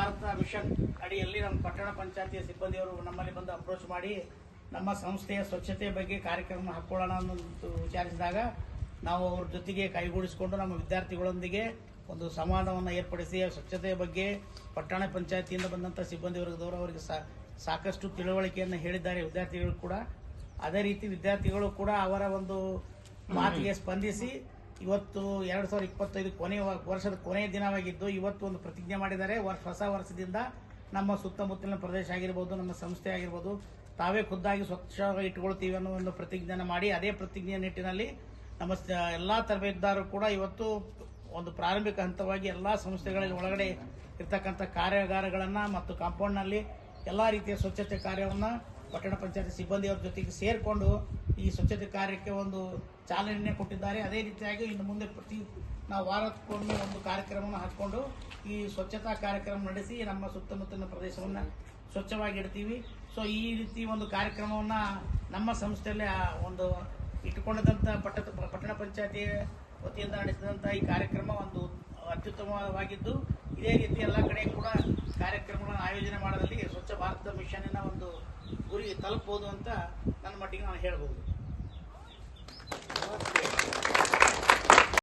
Bharat mission ಅಡಿಯಲ್ಲಿ ನಮ್ಮ ಪಟ್ಟಣ ಪಂಚಾಯತಿಯ ಸಿಬ್ಬಂದಿಯವರು ನಮ್ಮಲ್ಲಿ ಬಂದು ಅಪ್ರೋಚ್ ಮಾಡಿ, ನಮ್ಮ ಸಂಸ್ಥೆಯ ಸ್ವಚ್ಛತೆ ಬಗ್ಗೆ ಕಾರ್ಯಕ್ರಮ ಹಾಕ್ಕೊಳ್ಳೋಣ ಅನ್ನೋದು ವಿಚಾರಿಸಿದಾಗ ನಾವು ಅವ್ರ ಜೊತೆಗೆ ಕೈಗೂಡಿಸಿಕೊಂಡು ನಮ್ಮ ವಿದ್ಯಾರ್ಥಿಗಳೊಂದಿಗೆ ಒಂದು ಸಂವಾದವನ್ನು ಏರ್ಪಡಿಸಿ ಸ್ವಚ್ಛತೆಯ ಬಗ್ಗೆ ಪಟ್ಟಣ ಪಂಚಾಯತಿಯಿಂದ ಬಂದಂಥ ಸಿಬ್ಬಂದಿ ವರ್ಗದವರು ಅವರಿಗೆ ಸಾಕಷ್ಟು ತಿಳುವಳಿಕೆಯನ್ನು ಹೇಳಿದ್ದಾರೆ ವಿದ್ಯಾರ್ಥಿಗಳು ಕೂಡ. ಅದೇ ರೀತಿ ವಿದ್ಯಾರ್ಥಿಗಳು ಕೂಡ ಅವರ ಒಂದು ಮಾತಿಗೆ ಸ್ಪಂದಿಸಿ ಇವತ್ತು ಎರಡು ಸಾವಿರದ ಇಪ್ಪತ್ತೈದು ಕೊನೆಯ ವರ್ಷದ ಕೊನೆಯ ದಿನವಾಗಿದ್ದು, ಇವತ್ತು ಒಂದು ಪ್ರತಿಜ್ಞೆ ಮಾಡಿದ್ದಾರೆ. ವರ್ಷ ಹೊಸ ವರ್ಷದಿಂದ ನಮ್ಮ ಸುತ್ತಮುತ್ತಲಿನ ಪ್ರದೇಶ ಆಗಿರ್ಬೋದು, ನಮ್ಮ ಸಂಸ್ಥೆ ಆಗಿರ್ಬೋದು, ತಾವೇ ಖುದ್ದಾಗಿ ಸ್ವಚ್ಛವಾಗಿ ಇಟ್ಕೊಳ್ತೀವಿ ಅನ್ನೋ ಒಂದು ಪ್ರತಿಜ್ಞೆಯನ್ನು ಮಾಡಿ, ಅದೇ ಪ್ರತಿಜ್ಞೆಯ ನಿಟ್ಟಿನಲ್ಲಿ ನಮ್ಮ ಎಲ್ಲ ಎಲ್ಲಾ ತರಬೇತುದಾರರು ಕೂಡ ಇವತ್ತು ಒಂದು ಪ್ರಾರಂಭಿಕ ಹಂತವಾಗಿ ಎಲ್ಲ ಸಂಸ್ಥೆಗಳಲ್ಲಿ ಒಳಗಡೆ ಇರ್ತಕ್ಕಂಥ ಕಾರ್ಯಾಗಾರಗಳನ್ನು ಮತ್ತು ಕಾಂಪೌಂಡ್ನಲ್ಲಿ ಎಲ್ಲ ರೀತಿಯ ಸ್ವಚ್ಛತೆ ಕಾರ್ಯವನ್ನ ಪಟ್ಟಣ ಪಂಚಾಯತಿ ಸಿಬ್ಬಂದಿಯವರ ಜೊತೆಗೆ ಸೇರಿಕೊಂಡು ಈ ಸ್ವಚ್ಛತೆ ಕಾರ್ಯಕ್ಕೆ ಒಂದು ಚಾಲನೆ ಕೊಟ್ಟಿದ್ದಾರೆ. ಅದೇ ರೀತಿಯಾಗಿ ಇನ್ನು ಮುಂದೆ ಪ್ರತಿ ನಾವು ವಾರಕ್ಕೊಮ್ಮೆ ಒಂದು ಕಾರ್ಯಕ್ರಮವನ್ನು ಹಾಕ್ಕೊಂಡು ಈ ಸ್ವಚ್ಛತಾ ಕಾರ್ಯಕ್ರಮ ನಡೆಸಿ ನಮ್ಮ ಸುತ್ತಮುತ್ತಲಿನ ಪ್ರದೇಶವನ್ನು ಸ್ವಚ್ಛವಾಗಿ ಇಡ್ತೀವಿ. ಸೊ ಈ ರೀತಿ ಒಂದು ಕಾರ್ಯಕ್ರಮವನ್ನು ನಮ್ಮ ಸಂಸ್ಥೆಯಲ್ಲಿ ಒಂದು ಇಟ್ಟುಕೊಂಡಂಥ ಪಟ್ಟ ಪಟ್ಟಣ ಪಂಚಾಯತಿ ವತಿಯಿಂದ ನಡೆಸಿದಂಥ ಈ ಕಾರ್ಯಕ್ರಮ ಒಂದು ಅತ್ಯುತ್ತಮವಾಗಿದ್ದು, ಇದೇ ರೀತಿ ಎಲ್ಲ ಕಡೆ ಕೂಡ ಕಾರ್ಯಕ್ರಮಗಳನ್ನು ಆಯೋಜನೆ ಮಾಡೋದ್ರಲ್ಲಿ ಭಾರತ ಮಿಷನ್ನಿನ ಒಂದು ಗುರಿ ತಲುಪಬಹುದು ಅಂತ ನನ್ನ ಮಟ್ಟಿಗೆ ನಾನು ಹೇಳ್ಬೋದು.